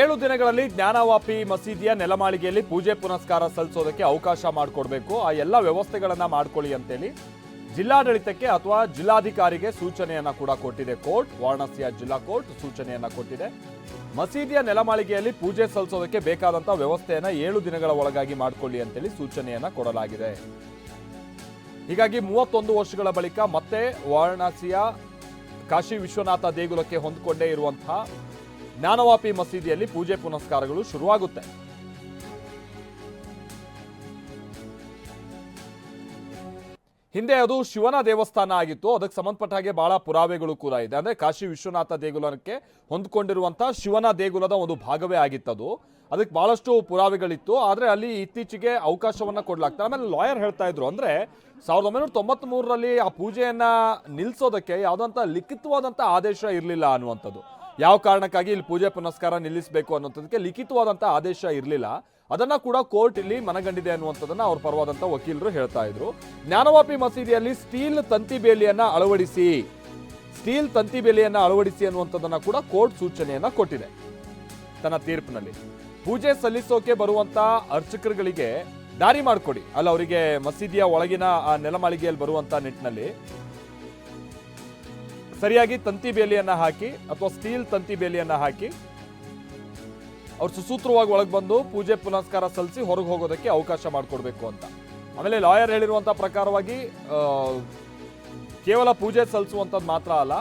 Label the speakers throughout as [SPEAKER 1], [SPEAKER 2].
[SPEAKER 1] ಏಳು ದಿನಗಳಲ್ಲಿ ಜ್ಞಾನವಾಪಿ ಮಸೀದಿಯ ನೆಲಮಾಳಿಗೆಯಲ್ಲಿ ಪೂಜೆ ಪುನಸ್ಕಾರ ಸಲ್ಲಿಸೋದಕ್ಕೆ ಅವಕಾಶ ಮಾಡಿಕೊಡ್ಬೇಕು. ಆ ಎಲ್ಲ ವ್ಯವಸ್ಥೆಗಳನ್ನ ಮಾಡ್ಕೊಳ್ಳಿ ಅಂತೇಳಿ ಜಿಲ್ಲಾಡಳಿತಕ್ಕೆ ಅಥವಾ ಜಿಲ್ಲಾಧಿಕಾರಿಗೆ ಸೂಚನೆಯನ್ನ ಕೂಡ ಕೊಟ್ಟಿದೆ. ಕೋರ್ಟ್, ವಾರಣಾಸಿಯ ಜಿಲ್ಲಾ ಕೋರ್ಟ್ ಸೂಚನೆಯನ್ನ ಕೊಟ್ಟಿದೆ. ಮಸೀದಿಯ ನೆಲಮಾಳಿಗೆಯಲ್ಲಿ ಪೂಜೆ ಸಲ್ಲಿಸೋದಕ್ಕೆ ಬೇಕಾದಂತ ವ್ಯವಸ್ಥೆಯನ್ನ ಏಳು ದಿನಗಳ ಒಳಗಾಗಿ ಮಾಡಿಕೊಳ್ಳಿ ಅಂತೇಳಿ ಸೂಚನೆಯನ್ನ ಕೊಡಲಾಗಿದೆ. ಹೀಗಾಗಿ ಮೂವತ್ತೊಂದು ವರ್ಷಗಳ ಬಳಿಕ ಮತ್ತೆ ವಾರಣಾಸಿಯ ಕಾಶಿ ವಿಶ್ವನಾಥ ದೇಗುಲಕ್ಕೆ ಹೊಂದಿಕೊಂಡೇ ಇರುವಂತಹ ಜ್ಞಾನವಾಪಿ ಮಸೀದಿಯಲ್ಲಿ ಪೂಜೆ ಪುನಸ್ಕಾರಗಳು ಶುರುವಾಗುತ್ತೆ. ಹಿಂದೆ ಅದು ಶಿವನ ದೇವಸ್ಥಾನ ಆಗಿತ್ತು, ಅದಕ್ಕೆ ಸಂಬಂಧಪಟ್ಟ ಹಾಗೆ ಬಹಳ ಪುರಾವೆಗಳು ಕೂಡ ಇದೆ. ಅಂದ್ರೆ ಕಾಶಿ ವಿಶ್ವನಾಥ ದೇಗುಲಕ್ಕೆ ಹೊಂದ್ಕೊಂಡಿರುವಂತಹ ಶಿವನ ದೇಗುಲದ ಒಂದು ಭಾಗವೇ ಆಗಿತ್ತದು. ಅದಕ್ಕೆ ಬಹಳಷ್ಟು ಪುರಾವೆಗಳಿತ್ತು, ಆದ್ರೆ ಅಲ್ಲಿ ಇತ್ತೀಚೆಗೆ ಅವಕಾಶವನ್ನ ಕೊಡಲಾಗ್ತಾರೆ ಆಮೇಲೆ ಲಾಯರ್ ಹೇಳ್ತಾ ಇದ್ರು, ಅಂದ್ರೆ ಸಾವಿರದ ಒಂಬೈನೂರ ತೊಂಬತ್ತ್ಮೂರರಲ್ಲಿ ಆ ಪೂಜೆಯನ್ನ ನಿಲ್ಲಿಸೋದಕ್ಕೆ ಯಾವುದಂತ ಲಿಖಿತವಾದಂತ ಆದೇಶ ಇರಲಿಲ್ಲ ಅನ್ನುವಂಥದ್ದು. ಯಾವ ಕಾರಣಕ್ಕಾಗಿ ಇಲ್ಲಿ ಪೂಜೆ ಪುನಸ್ಕಾರ ನಿಲ್ಲಿಸಬೇಕು ಅನ್ನೋದಕ್ಕೆ ಲಿಖಿತವಾದಂಥ ಆದೇಶ ಇರಲಿಲ್ಲ. ಅದನ್ನ ಕೂಡ ಕೋರ್ಟ್ ಇಲ್ಲಿ ಮನಗಂಡಿದೆ ಅನ್ನುವಂಥದ್ದನ್ನು ಅವ್ರ ಪರವಾದಂತ ವಕೀಲರು ಹೇಳ್ತಾ ಇದ್ರು. ಜ್ಞಾನವಾಪಿ ಮಸೀದಿಯಲ್ಲಿ ಸ್ಟೀಲ್ ತಂತಿ ಬೇಲಿಯನ್ನ ಅಳವಡಿಸಿ, ಸ್ಟೀಲ್ ತಂತಿ ಬೇಲಿಯನ್ನ ಅಳವಡಿಸಿ ಅನ್ನುವಂಥದ್ದನ್ನು ಕೂಡ ಕೋರ್ಟ್ ಸೂಚನೆಯನ್ನ ಕೊಟ್ಟಿದೆ. ತನ್ನ ತೀರ್ಪಿನಲ್ಲಿ. ಪೂಜೆ ಸಲ್ಲಿಸೋಕೆ ಬರುವಂತ ಅರ್ಚಕರುಗಳಿಗೆ ದಾರಿ ಮಾಡಿಕೊಡಿ. ಅಲ್ಲ ಅವರಿಗೆ ಮಸೀದಿಯ ಒಳಗಿನ ಆ ನೆಲಮಾಳಿಗೆಯಲ್ಲಿ ಬರುವಂತ ನಿಟ್ಟಿನಲ್ಲಿ ಸರಿಯಾಗಿ ತಂತಿ ಬೇಲಿಯನ್ನ ಹಾಕಿ ಅಥವಾ ಸ್ಟೀಲ್ ತಂತಿ ಬೇಲಿಯನ್ನ ಹಾಕಿ ಅವ್ರು ಸುಸೂತ್ರವಾಗಿ ಒಳಗೆ ಬಂದು ಪೂಜೆ ಪುನಸ್ಕಾರ ಸಲ್ಲಿಸಿ ಹೊರಗೆ ಹೋಗೋದಕ್ಕೆ ಅವಕಾಶ ಮಾಡಿಕೊಡ್ಬೇಕು ಅಂತ. ಆಮೇಲೆ ಲಾಯರ್ ಹೇಳಿರುವಂಥ ಪ್ರಕಾರವಾಗಿ ಕೇವಲ ಪೂಜೆ ಸಲ್ಲಿಸುವಂಥದ್ದು ಮಾತ್ರ ಅಲ್ಲ,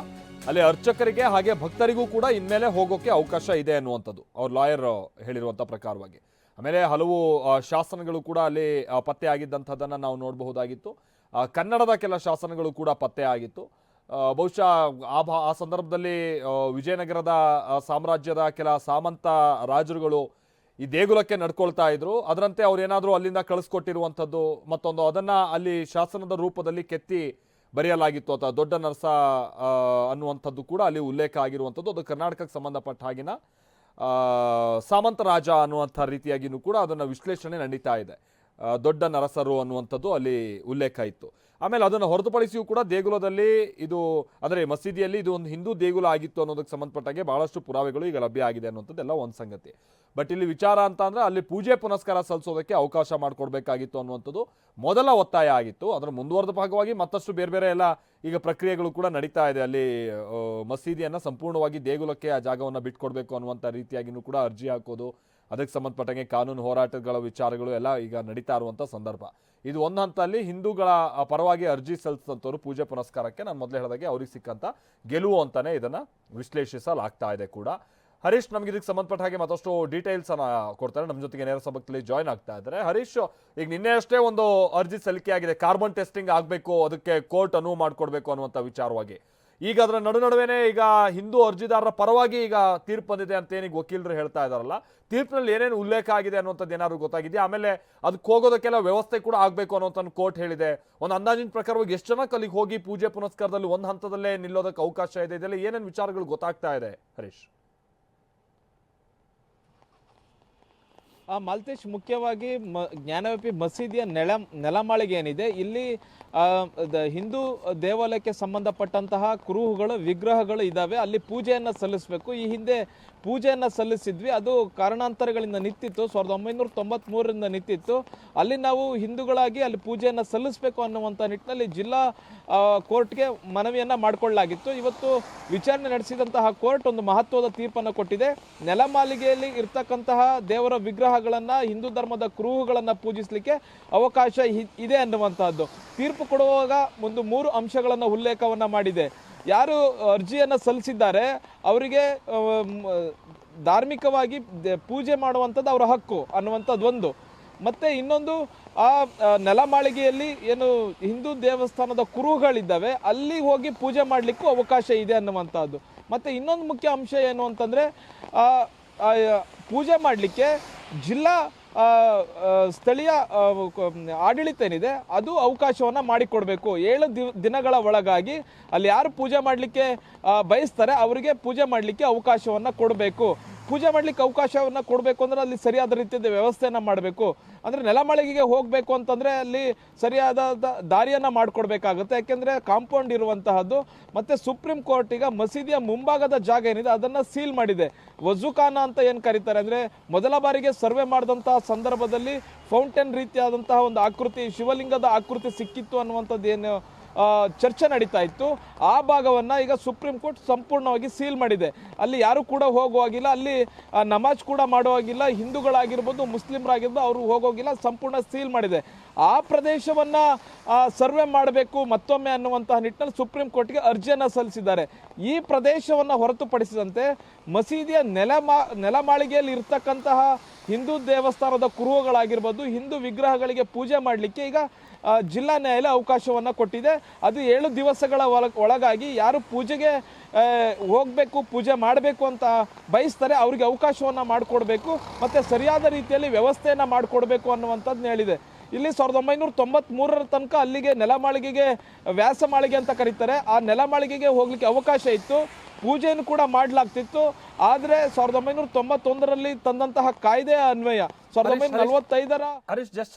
[SPEAKER 1] ಅಲ್ಲಿ ಅರ್ಚಕರಿಗೆ ಹಾಗೆ ಭಕ್ತರಿಗೂ ಕೂಡ ಇನ್ಮೇಲೆ ಹೋಗೋಕೆ ಅವಕಾಶ ಇದೆ ಅನ್ನುವಂಥದ್ದು ಅವ್ರ ಲಾಯರ್ ಹೇಳಿರುವಂಥ ಪ್ರಕಾರವಾಗಿ. ಆಮೇಲೆ ಹಲವು ಶಾಸನಗಳು ಕೂಡ ಅಲ್ಲಿ ಪತ್ತೆ ಆಗಿದ್ದಂಥದ್ದನ್ನು ನಾವು ನೋಡಬಹುದಾಗಿತ್ತು. ಕನ್ನಡದ ಕೆಲ ಶಾಸನಗಳು ಕೂಡ ಪತ್ತೆ ಆಗಿತ್ತು. ಬಹುಶಃ ಆ ಭಾ, ಆ ಸಂದರ್ಭದಲ್ಲಿ ವಿಜಯನಗರದ ಸಾಮ್ರಾಜ್ಯದ ಕೆಲ ಸಾಮಂತ ರಾಜರುಗಳು ಈ ದೇಗುಲಕ್ಕೆ ನಡ್ಕೊಳ್ತಾ ಇದ್ರು. ಅದರಂತೆ ಅವ್ರು ಏನಾದರೂ ಅಲ್ಲಿಂದ ಕಳಿಸ್ಕೊಟ್ಟಿರುವಂಥದ್ದು ಮತ್ತೊಂದು, ಅದನ್ನ ಅಲ್ಲಿ ಶಾಸನದ ರೂಪದಲ್ಲಿ ಕೆತ್ತಿ ಬರೆಯಲಾಗಿತ್ತು. ಅಥವಾ ದೊಡ್ಡ ನರಸ ಅನ್ನುವಂಥದ್ದು ಕೂಡ ಅಲ್ಲಿ ಉಲ್ಲೇಖ ಆಗಿರುವಂಥದ್ದು. ಅದು ಕರ್ನಾಟಕಕ್ಕೆ ಸಂಬಂಧಪಟ್ಟ ಹಾಗಿನ ಸಾಮಂತ ರಾಜ ಅನ್ನುವಂಥ ರೀತಿಯಾಗಿಯೂ ಕೂಡ ಅದನ್ನು ವಿಶ್ಲೇಷಣೆ ನಡೀತಾ ಇದೆ. ದೊಡ್ಡ ನರಸರು ಅನ್ನುವಂಥದ್ದು ಅಲ್ಲಿ ಉಲ್ಲೇಖ ಇತ್ತು. ಆಮೇಲೆ ಅದನ್ನು ಹೊರತುಪಡಿಸಿಯೂ ಕೂಡ ದೇಗುಲದಲ್ಲಿ ಇದು, ಅಂದರೆ ಮಸೀದಿಯಲ್ಲಿ ಇದು ಒಂದು ಹಿಂದೂ ದೇಗುಲ ಆಗಿತ್ತು ಅನ್ನೋದಕ್ಕೆ ಸಂಬಂಧಪಟ್ಟಾಗೆ ಬಹಳಷ್ಟು ಪುರಾವೆಗಳು ಈಗ ಲಭ್ಯ ಆಗಿದೆ ಅನ್ನುವಂಥದ್ದೆಲ್ಲ ಒಂದು ಸಂಗತಿ. ಬಟ್ ಇಲ್ಲಿ ವಿಚಾರ ಅಂತ ಅಲ್ಲಿ ಪೂಜೆ ಪುನಸ್ಕಾರ ಸಲ್ಲಿಸೋದಕ್ಕೆ ಅವಕಾಶ ಮಾಡಿಕೊಡ್ಬೇಕಾಗಿತ್ತು ಅನ್ನುವಂಥದ್ದು ಮೊದಲ ಒತ್ತಾಯ ಆಗಿತ್ತು. ಅದರ ಮುಂದುವರೆದ ಭಾಗವಾಗಿ ಮತ್ತಷ್ಟು ಬೇರೆ ಬೇರೆ ಎಲ್ಲ ಈಗ ಪ್ರಕ್ರಿಯೆಗಳು ಕೂಡ ನಡೀತಾ ಇದೆ. ಅಲ್ಲಿ ಮಸೀದಿಯನ್ನು ಸಂಪೂರ್ಣವಾಗಿ ದೇಗುಲಕ್ಕೆ ಆ ಜಾಗವನ್ನು ಬಿಟ್ಕೊಡ್ಬೇಕು ಅನ್ನುವಂಥ ರೀತಿಯಾಗಿನೂ ಕೂಡ ಅರ್ಜಿ ಹಾಕೋದು, ಅದಕ್ಕೆ ಸಂಬಂಧಪಟ್ಟಂಗೆ ಕಾನೂನು ಹೋರಾಟಗಳ ವಿಚಾರಗಳು ಎಲ್ಲ ಈಗ ನಡೀತಾ ಇರುವಂಥ ಸಂದರ್ಭ. ಇದು ಒಂದು ಹಂತದಲ್ಲಿ ಹಿಂದೂಗಳ ಪರವಾಗಿ ಅರ್ಜಿ ಸಲ್ಲಿಸಿದಂಥವ್ರು ಪೂಜೆ ಪುನಸ್ಕಾರಕ್ಕೆ ನಾನು ಮೊದಲೇ ಹೇಳಿದಾಗೆ ಅವ್ರಿಗೆ ಸಿಕ್ಕಂತ ಗೆಲುವು ಅಂತಲೇ ಇದನ್ನ ವಿಶ್ಲೇಷಿಸಲಾಗ್ತಾ ಇದೆ ಕೂಡ. ಹರೀಶ್, ನಮ್ಗೆ ಇದಕ್ಕೆ ಸಂಬಂಧಪಟ್ಟ ಹಾಗೆ ಮತ್ತಷ್ಟು ಡೀಟೇಲ್ಸ್ ಅನ್ನ ಕೊಡ್ತಾರೆ. ನಮ್ಮ ಜೊತೆಗೆ ನೇರ ಸಂಪರ್ಕದಲ್ಲಿ ಜಾಯ್ನ್ ಆಗ್ತಾ ಇದ್ದಾರೆ. ಹರೀಶ್, ಈಗ ನಿನ್ನೆ ಅಷ್ಟೇ ಒಂದು ಅರ್ಜಿ ಸಲ್ಲಿಕೆ ಆಗಿದೆ. ಕಾರ್ಬನ್ ಟೆಸ್ಟಿಂಗ್ ಆಗಬೇಕು, ಅದಕ್ಕೆ ಕೋರ್ಟ್ ಅನುವು ಮಾಡಿಕೊಡ್ಬೇಕು ಅನ್ನುವಂಥ ವಿಚಾರವಾಗಿ. ಈಗ ಅದರ ನಡು ನಡುವೆನೇ ಈಗ ಹಿಂದೂ ಅರ್ಜಿದಾರರ ಪರವಾಗಿ ಈಗ ತೀರ್ಪು ಬಂದಿದೆ ಅಂತ ಏನೀಗ ವಕೀಲರು ಹೇಳ್ತಾ ಇದಾರಲ್ಲ ತೀರ್ಪಿನಲ್ಲಿ ಏನೇನು ಉಲ್ಲೇಖ ಆಗಿದೆ ಅನ್ನುವಂಥದ್ದು ಏನಾದ್ರು ಗೊತ್ತಾಗಿದೆ ಆಮೇಲೆ ಅದಕ್ಕೆ ಹೋಗೋದಕ್ಕೆಲ್ಲ ವ್ಯವಸ್ಥೆ ಕೂಡ ಆಗಬೇಕು ಅನ್ನೋಂಥ ಕೋರ್ಟ್ ಹೇಳಿದೆ. ಒಂದು ಅಂದಾಜಿನ ಪ್ರಕಾರವಾಗಿ ಎಷ್ಟು ಜನ ಅಲ್ಲಿಗೆ ಹೋಗಿ ಪೂಜೆ ಪುನಸ್ಕಾರದಲ್ಲಿ ಒಂದು ಹಂತದಲ್ಲೇ ನಿಲ್ಲೋದಕ್ಕೆ ಅವಕಾಶ ಇದೆ? ಇದೆಲ್ಲ ಏನೇನು ವಿಚಾರಗಳು ಗೊತ್ತಾಗ್ತಾ ಇದೆ ಹರೀಶ್?
[SPEAKER 2] ಮಾಲ್ತೇಶ್ ಮುಖ್ಯವಾಗಿ ಮ ಜ್ಞಾನವ್ಯಾಪಿ ಮಸೀದಿಯ ನೆಲ ನೆಲಮಾಳಿಗೆ ಏನಿದೆ ಇಲ್ಲಿ ಆ, ಹಿಂದೂ ದೇವಾಲಯಕ್ಕೆ ಸಂಬಂಧಪಟ್ಟಂತಹ ಕುರುಹುಗಳು ವಿಗ್ರಹಗಳು ಇದ್ದಾವೆ ಅಲ್ಲಿ ಪೂಜೆಯನ್ನು ಸಲ್ಲಿಸಬೇಕು. ಈ ಹಿಂದೆ ಪೂಜೆಯನ್ನು ಸಲ್ಲಿಸಿದ್ವಿ. ಅದು ಕಾರಣಾಂತರಗಳಿಂದ ನಿಂತಿತ್ತು. ಸಾವಿರದ ಒಂಬೈನೂರ ತೊಂಬತ್ಮೂರರಿಂದ ನಿಂತಿತ್ತು. ಅಲ್ಲಿ ನಾವು ಹಿಂದೂಗಳಾಗಿ ಅಲ್ಲಿ ಪೂಜೆಯನ್ನು ಸಲ್ಲಿಸಬೇಕು ಅನ್ನುವಂಥ ನಿಟ್ಟಿನಲ್ಲಿ ಜಿಲ್ಲಾ ಆ, ಕೋರ್ಟ್ಗೆ ಮನವಿಯನ್ನು ಮಾಡಿಕೊಳ್ಳಲಾಗಿತ್ತು. ಇವತ್ತು ವಿಚಾರಣೆ ನಡೆಸಿದಂತಹ ಕೋರ್ಟ್ ಒಂದು ಮಹತ್ವದ ತೀರ್ಪನ್ನು ಕೊಟ್ಟಿದೆ. ನೆಲಮಾಲಿಗೆಯಲ್ಲಿ ಇರ್ತಕ್ಕಂತಹ ದೇವರ ವಿಗ್ರಹಗಳನ್ನು, ಹಿಂದೂ ಧರ್ಮದ ಕುರುಹುಗಳನ್ನು ಪೂಜಿಸಲಿಕ್ಕೆ ಅವಕಾಶ ಇದೆ ಅನ್ನುವಂಥದ್ದು ತೀರ್ಪು ಕೊಡುವಾಗ ಒಂದು ಮೂರು ಅಂಶಗಳನ್ನು ಉಲ್ಲೇಖವನ್ನು ಮಾಡಿದೆ. ಯಾರು ಅರ್ಜಿಯನ್ನು ಸಲ್ಲಿಸಿದ್ದಾರೆ, ಅವರಿಗೆ ಧಾರ್ಮಿಕವಾಗಿ ಪೂಜೆ ಮಾಡುವಂಥದ್ದು ಅವರ ಹಕ್ಕು ಅನ್ನುವಂಥದ್ದು ಒಂದು. ಮತ್ತೆ ಇನ್ನೊಂದು, ಆ ನೆಲಮಾಳಿಗೆಯಲ್ಲಿ ಏನು ಹಿಂದೂ ದೇವಸ್ಥಾನದ ಕುರುಹುಗಳಿದ್ದಾವೆ, ಅಲ್ಲಿ ಹೋಗಿ ಪೂಜೆ ಮಾಡಲಿಕ್ಕೂ ಅವಕಾಶ ಇದೆ ಅನ್ನುವಂಥದ್ದು ಮತ್ತೆ ಇನ್ನೊಂದು ಮುಖ್ಯ ಅಂಶ ಏನು ಅಂತಂದ್ರೆ ಪೂಜೆ ಮಾಡಲಿಕ್ಕೆ ಜಿಲ್ಲಾ ಸ್ಥಳೀಯ ಆಡಳಿತ ಏನಿದೆ, ಅದು ಅವಕಾಶವನ್ನು ಮಾಡಿಕೊಡಬೇಕು. ಏಳು ದಿ ದಿನಗಳ ಒಳಗಾಗಿ ಅಲ್ಲಿ ಯಾರು ಪೂಜೆ ಮಾಡಲಿಕ್ಕೆ ಬಯಸ್ತಾರೆ, ಅವರಿಗೆ ಪೂಜೆ ಮಾಡಲಿಕ್ಕೆ ಅವಕಾಶವನ್ನು ಕೊಡಬೇಕು. ಪೂಜೆ ಮಾಡ್ಲಿಕ್ಕೆ ಅವಕಾಶವನ್ನು ಕೊಡಬೇಕು ಅಂದ್ರೆ ಅಲ್ಲಿ ಸರಿಯಾದ ರೀತಿಯ ವ್ಯವಸ್ಥೆಯನ್ನು ಮಾಡಬೇಕು. ಅಂದ್ರೆ ನೆಲಮಳಿಗೆಗೆ ಹೋಗ್ಬೇಕು ಅಂತಂದ್ರೆ ಅಲ್ಲಿ ಸರಿಯಾದ ದಾರಿಯನ್ನು ಮಾಡ್ಕೊಡ್ಬೇಕಾಗುತ್ತೆ. ಯಾಕೆಂದ್ರೆ ಕಾಂಪೌಂಡ್ ಇರುವಂತಹದ್ದು, ಮತ್ತೆ ಸುಪ್ರೀಂ ಕೋರ್ಟ್ ಈಗ ಮಸೀದಿಯ ಮುಂಭಾಗದ ಜಾಗ ಏನಿದೆ, ಅದನ್ನ ಸೀಲ್ ಮಾಡಿದೆ. ವಜುಖಾನ ಅಂತ ಏನು ಕರೀತಾರೆ ಅಂದ್ರೆ, ಮೊದಲ ಬಾರಿಗೆ ಸರ್ವೆ ಮಾಡಿದಂತಹ ಸಂದರ್ಭದಲ್ಲಿ ಫೌಂಟೇನ್ ರೀತಿಯಾದಂತಹ ಒಂದು ಆಕೃತಿ, ಶಿವಲಿಂಗದ ಆಕೃತಿ ಸಿಕ್ಕಿತ್ತು ಅನ್ನುವಂಥದ್ದು ಏನು ಚರ್ಚೆ ನಡೀತಾ ಇತ್ತು. ಆ ಭಾಗವನ್ನು ಈಗ ಸುಪ್ರೀಂ ಕೋರ್ಟ್ ಸಂಪೂರ್ಣವಾಗಿ ಸೀಲ್ ಮಾಡಿದೆ. ಅಲ್ಲಿ ಯಾರು ಕೂಡ ಹೋಗುವಾಗಿಲ್ಲ. ಅಲ್ಲಿ ನಮಾಜ್ ಕೂಡ ಮಾಡುವಾಗಿಲ್ಲ. ಹಿಂದೂಗಳಾಗಿರ್ಬೋದು, ಮುಸ್ಲಿಮರಾಗಿರ್ಬೋದು, ಅವರು ಹೋಗೋಗಿಲ್ಲ. ಸಂಪೂರ್ಣ ಸೀಲ್ ಮಾಡಿದೆ. ಆ ಪ್ರದೇಶವನ್ನು ಸರ್ವೆ ಮಾಡಬೇಕು ಮತ್ತೊಮ್ಮೆ ಅನ್ನುವಂತಹ ನಿಟ್ಟಿನಲ್ಲಿ ಸುಪ್ರೀಂ ಕೋರ್ಟ್ಗೆ ಅರ್ಜಿಯನ್ನು ಸಲ್ಲಿಸಿದ್ದಾರೆ. ಈ ಪ್ರದೇಶವನ್ನು ಹೊರತುಪಡಿಸಿದಂತೆ ಮಸೀದಿಯ ನೆಲಮಾ ನೆಲಮಾಳಿಗೆಯಲ್ಲಿ ಇರ್ತಕ್ಕಂತಹ ಹಿಂದೂ ದೇವಸ್ಥಾನದ ಕುರುಹುಗಳಾಗಿರ್ಬೋದು, ಹಿಂದೂ ವಿಗ್ರಹಗಳಿಗೆ ಪೂಜೆ ಮಾಡಲಿಕ್ಕೆ ಈಗ ಜಿಲ್ಲಾ ನ್ಯಾಯಾಲಯ ಅವಕಾಶವನ್ನ ಕೊಟ್ಟಿದೆ. ಅದು ಏಳು ದಿವಸಗಳ ಒಳ- ಒಳಗಾಗಿ ಯಾರು ಪೂಜೆಗೆ ಹೋಗಬೇಕು ಹೋಗ್ಬೇಕು ಪೂಜೆ ಮಾಡಬೇಕು ಅಂತ ಬಯಸ್ತಾರೆ ಅವರಿಗೆ ಅವಕಾಶವನ್ನ ಮಾಡಿಕೊಡ್ಬೇಕು ಮತ್ತೆ ಸರಿಯಾದ ರೀತಿಯಲ್ಲಿ ವ್ಯವಸ್ಥೆಯನ್ನ ಮಾಡಿಕೊಡ್ಬೇಕು ಅನ್ನುವಂಥದ್ದು ಹೇಳಿದೆ. ಇಲ್ಲಿ ಸಾವಿರದ ಒಂಬೈನೂರ ತೊಂಬತ್ ಮೂರರ ತನಕ ಅಲ್ಲಿಗೆ ನೆಲಮಾಳಿಗೆಗೆ ವ್ಯಾಸ ಮಾಳಿಗೆ ಅಂತ ಕರೀತಾರೆ. ಆ ನೆಲಮಾಳಿಗೆಗೆ ಹೋಗ್ಲಿಕ್ಕೆ ಅವಕಾಶ ಇತ್ತು. ಪೂಜೆಯನ್ನು ಕೂಡ ಮಾಡಲಾಗ್ತಿತ್ತು. ಆದರೆ ಸಾವಿರದ ಒಂಬೈನೂರ ತೊಂಬತ್ತೊಂದರಲ್ಲಿ ತಂದಂತಹ ಕಾಯ್ದೆ ಅನ್ವಯ. ಸಾವಿರದ ಒಂಬೈನೂರ ನಲವತ್ತೈದರ
[SPEAKER 1] ಹರೀಶ್ ಜಸ್ಟ್